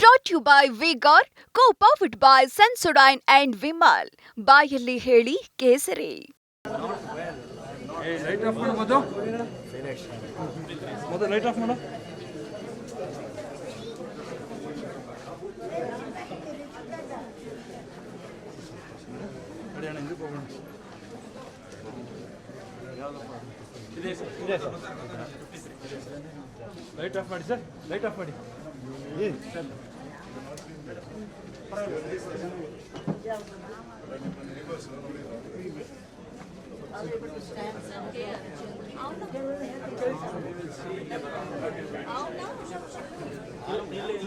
Brought you by Vigor co powered by Sensodyne and Vimal ಬಾಯಲ್ಲಿ ಹೇಳಿ ಕೇಸರಿ. Light off ಮಾಡಿ ಮೊದಲು. ಲೈಟ್ ಆಫ್ ಮಾಡು. ನಡಿ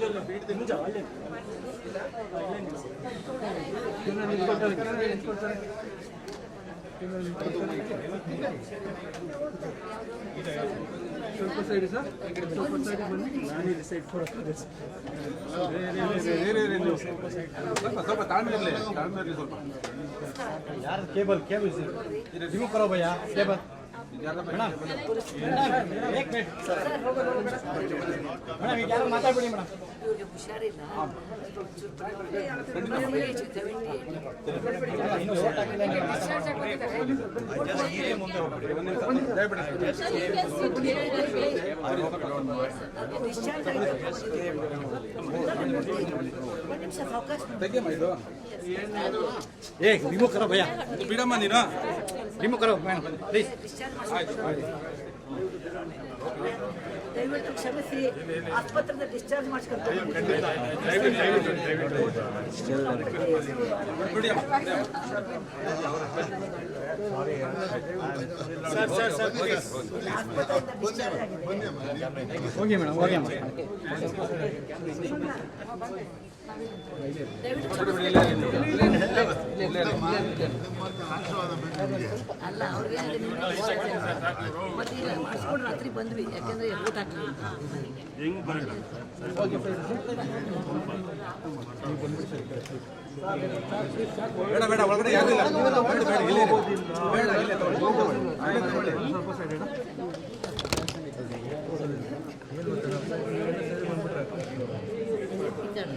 ಅಣ್ಣ, ಹಿಂದಕ್ಕೆ ಸ್ವಲ್ಪ ಸರ್ ಸ್ವಲ್ಪ ಸೈಡ್ ನಾನು ಇಲ್ಲಿ ಸೈಡ್ ಕೊಡ್ತೀನಿ ಸ್ವಲ್ಪ ಸ್ವಲ್ಪ ತಾಳ್ಮೆ ಇರಲಿ. ತಾಳ್ಮೆ ಇರಲಿ ಸ್ವಲ್ಪ. ಯಾರು ಕೇಬಲ್ ಕೇಬಲ್ ಸರ್ ನಿಮಗೆ ಬರೋ ಕೇಬಲ್. ಏ ರಿಮೂವ್ ಕರೋ ಭಯ ಬಿಡಮ್ಮ ನೀನು ರಿಮೂವ್ ಕರೋ ಮೇಡಮ್ ಪ್ಲೀಸ್ ದಯವಿಟ್ಟು ಕ್ಷಮಿಸಿ ಆಸ್ಪತ್ರೆಯಿಂದ ಡಿಸ್ಚಾರ್ಜ್ ಮಾಡಿಸ್ಕೊಳ್ತಾರೆ ಸರ್ ಆಸ್ಪತ್ರೆಯಿಂದ ಡಿಸ್ಚಾರ್ಜ್ ಆಗಿದೆ. ಅಲ್ಲ ಅವ್ರಿಗೆ ಮತ್ತೆ ಮಾಡಿಸ್ಕೊಂಡು ರಾತ್ರಿ ಬಂದ್ವಿ ಯಾಕೆಂದ್ರೆ ಊಟ ಬೇಡ ಬೇಡ ಬೇಡ ಬೇಡ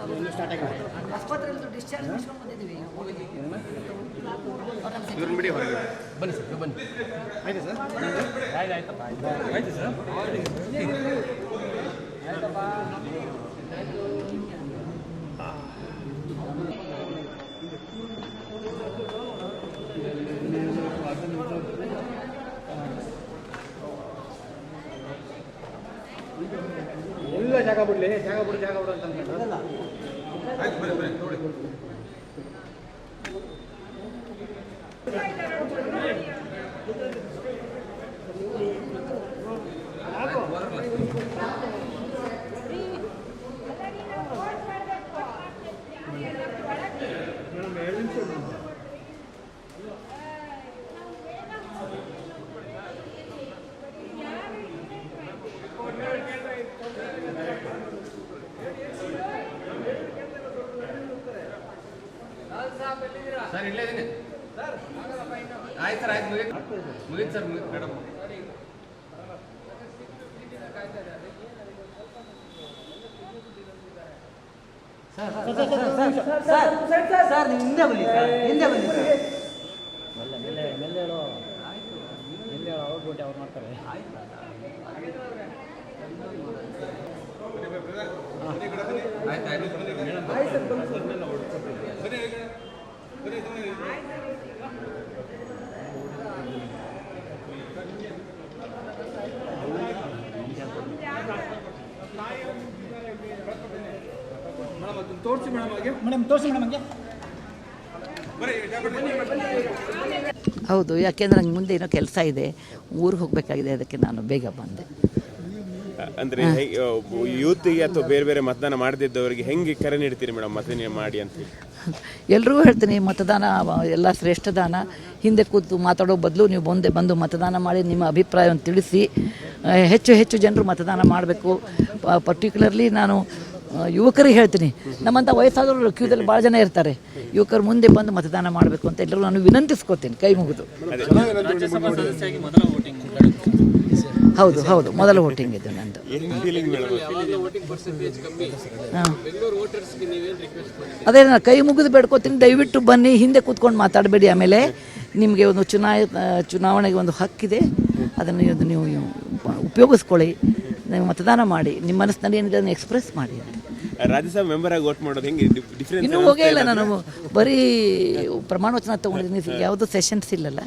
ನೀವು ಆ ಕಡೆ ಹಾಕು ಸ್ಟಾರ್ಟ್ ಆಗಿದೆ. ಆಸ್ಪತ್ರೆಯಿಂದ ಡಿಸ್ಚಾರ್ಜ್ ಮಾಡಿಸ್ಕೊಂಡು ಬಂದಿದ್ದೀವಿ ಬನ್ನಿ ಸರ್? ಬನ್ನಿ ಆಯ್ತು ಸರ್. ಆಯ್ತು ಸರ್? ಜಾಗ ಬಿಡ್ಲಿ ಜಾಗ ಬಿಡು ಜಾಗ ಬಿಡು ಅಂತ ಹೇಳಿ ಆಯ್ತು ಬನ್ನಿ ತಗೊಳ್ಳಿ ಸರ್ ಇಲ್ಲೇ ಇದೀನಿ ಆಯ್ತು ಸರ್ ಆಯ್ತು ಮುಗಿತು ಮುಗೀತು ಸರ್ ಮುಗಿತ್ ಮೇಡಮ್ ಸರ್ ನೀವು ಹಿಂದೆ ಬನ್ನಿ ಸರ್ ಹಿಂದೆ ಬನ್ನಿ ಸರ್ ಮೆಲ್ಲ ಮೆಲ್ಲ ಮೆಲ್ಲ ಹೇಳು ಮೆಲ್ಲ ಹೇಳು ಅವ್ರು ಡ್ಯೂಟಿ ಅವ್ರು ಮಾಡ್ತಾರೆ ತೋರಿಸಿ ಮೇಡಮ್ ಹಾಗೆ. ಮೇಡಮ್ ತೋರಿಸಿ ಮೇಡಮ್ ಹಂಗೆ. ಹೌದು ಯಾಕೆಂದ್ರೆ ನಂಗೆ ಮುಂದೆ ಏನೋ ಕೆಲಸ ಇದೆ. ಊರಿಗೆ ಹೋಗಬೇಕಾಗಿದೆ ಅದಕ್ಕೆ ನಾನು ಬೇಗ ಬಂದೆ. ಅಂದ್ರೆ ಯೂತ್ಗೆ ಅಥವಾ ಬೇರೆ ಬೇರೆ ಮತದಾನ ಮಾಡದಿದ್ದವರಿಗೆ ಹೆಂಗೆ ಕರೆ ನೀಡ್ತೀರಿ ಮೇಡಮ್ ಮತದಾನ ಮಾಡಿ ಅಂತ ಎಲ್ಲರಿಗೂ ಎಲ್ರಿಗೂ ಹೇಳ್ತೀನಿ ಮತದಾನ ಎಲ್ಲ ಶ್ರೇಷ್ಠ ದಾನ. ಹಿಂದೆ ಕೂತು ಮಾತಾಡೋ ಬದಲು ನೀವು ಮುಂದೆ ಬಂದು ಮತದಾನ ಮಾಡಿ ನಿಮ್ಮ ಅಭಿಪ್ರಾಯವನ್ನು ತಿಳಿಸಿ ಹೆಚ್ಚು ಹೆಚ್ಚು ಜನರು ಮತದಾನ ಮಾಡಬೇಕು. ಪರ್ಟಿಕ್ಯುಲರ್ಲಿ ನಾನು ಯುವಕರಿಗೆ ಹೇಳ್ತೀನಿ. ನಮ್ಮಂಥ ವಯಸ್ಸಾದವರು ಕ್ಯೂದಲ್ಲಿ ಭಾಳ ಜನ ಇರ್ತಾರೆ. ಯುವಕರು ಮುಂದೆ ಬಂದು ಮತದಾನ ಮಾಡಬೇಕು ಅಂತ ಎಲ್ಲರೂ ನಾನು ವಿನಂತಿಸ್ಕೋತೀನಿ. ಕೈ ಮುಗಿದು. ಹೌದು ಹೌದು. ಮೊದಲ ವೋಟಿಂಗ್ ಇದು ನಂದು. ಅದೇ ನಾನು ಕೈ ಮುಗಿದು ಬೇಡ್ಕೋತೀನಿ. ದಯವಿಟ್ಟು ಬನ್ನಿ. ಹಿಂದೆ ಕೂತ್ಕೊಂಡು ಮಾತಾಡಬೇಡಿ. ಆಮೇಲೆ ನಿಮಗೆ ಒಂದು ಚುನಾಯ ಚುನಾವಣೆಗೆ ಒಂದು ಹಕ್ಕಿದೆ. ಅದನ್ನು ನೀವು ಉಪಯೋಗಿಸ್ಕೊಳ್ಳಿ. ನೀವು ಮತದಾನ ಮಾಡಿ. ನಿಮ್ಮ ಮನಸ್ಸಿನಲ್ಲಿ ಏನಿದೆ ಅದನ್ನು ಎಕ್ಸ್ಪ್ರೆಸ್ ಮಾಡಿ ರಾಜ್ಯಸಭಾ ಮೆಂಬರ್ ಆಗಿ ವೋಟ್ ಮಾಡೋದು ಹೆಂಗೆ? ಡಿಫ್ರೆನ್ಸ್ ಇನ್ನೂ ಹೋಗೇ ಇಲ್ಲ ನಾನು. ಬರೀ ಪ್ರಮಾಣ ವಚನ ತಗೊಂಡಿದ್ದೀನಿ ಯಾವುದೋ ಸೆಷನ್ಸ್ ಇಲ್ಲಲ್ಲ.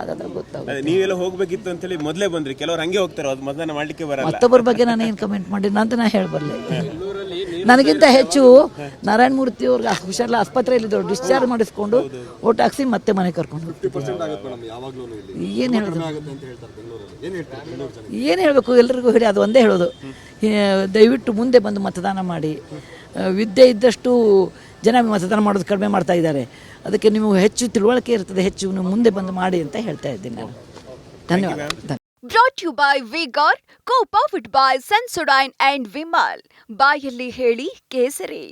ಅದಾದ್ರೆ ಗೊತ್ತಾಗ ನೀವೆಲ್ಲ ಹೋಗ್ಬೇಕಿತ್ತು ಅಂತೇಳಿ ಮೊದಲೇ ಬಂದ್ರಿ. ಕೆಲವ್ರು ಹಂಗೆ ಹೋಗ್ತಾರೆ ಅದು ಮತದಾನ ಮಾಡ್ಲಿಕ್ಕೆ ಬರಲ್ಲ. ಮತ್ತೊಬ್ಬರ ಬಗ್ಗೆ ನಾನು ಏನು ಕಮೆಂಟ್ ಮಾಡಿ ಅಂತ ನಾ ಹೇಳಬಲ್ಲೆ. ನನಗಿಂತ ಹೆಚ್ಚು ನಾರಾಯಣ ಮೂರ್ತಿ ಅವ್ರಿಗೆ ಆಸ್ಪತ್ರೆಯಲ್ಲಿ ಇದ್ದರು ಡಿಸ್ಚಾರ್ಜ್ ಮಾಡಿಸ್ಕೊಂಡು ಓಟ್ ಹಾಕ್ಸಿ ಮತ್ತೆ ಮನೆ ಕರ್ಕೊಂಡು ಏನು ಹೇಳೋದು? ಏನು ಹೇಳಬೇಕು? ಎಲ್ರಿಗೂ ಹೇಳಿ ಅದು ಒಂದೇ ಹೇಳೋದು. ದಯವಿಟ್ಟು ಮುಂದೆ ಬಂದು ಮತದಾನ ಮಾಡಿ. ವಿದ್ಯೆ ಇದ್ದಷ್ಟು ಜನ ಮತದಾನ ಮಾಡೋದು ಕಡಿಮೆ ಮಾಡ್ತಾ ಇದ್ದಾರೆ. ಅದಕ್ಕೆ ನೀವು ಹೆಚ್ಚು ತಿಳುವಳಿಕೆ ಇರ್ತದೆ ಹೆಚ್ಚು ನೀವು ಮುಂದೆ ಬಂದು ಮಾಡಿ ಅಂತ ಹೇಳ್ತಾ ಇದ್ದೀನಿ ನಾನು. ಧನ್ಯವಾದ. Brought you by Vigor co powered by Sensodyne and Vimal ಬಾಯಲ್ಲಿ ಹೇಳಿ ಕೇಸರಿ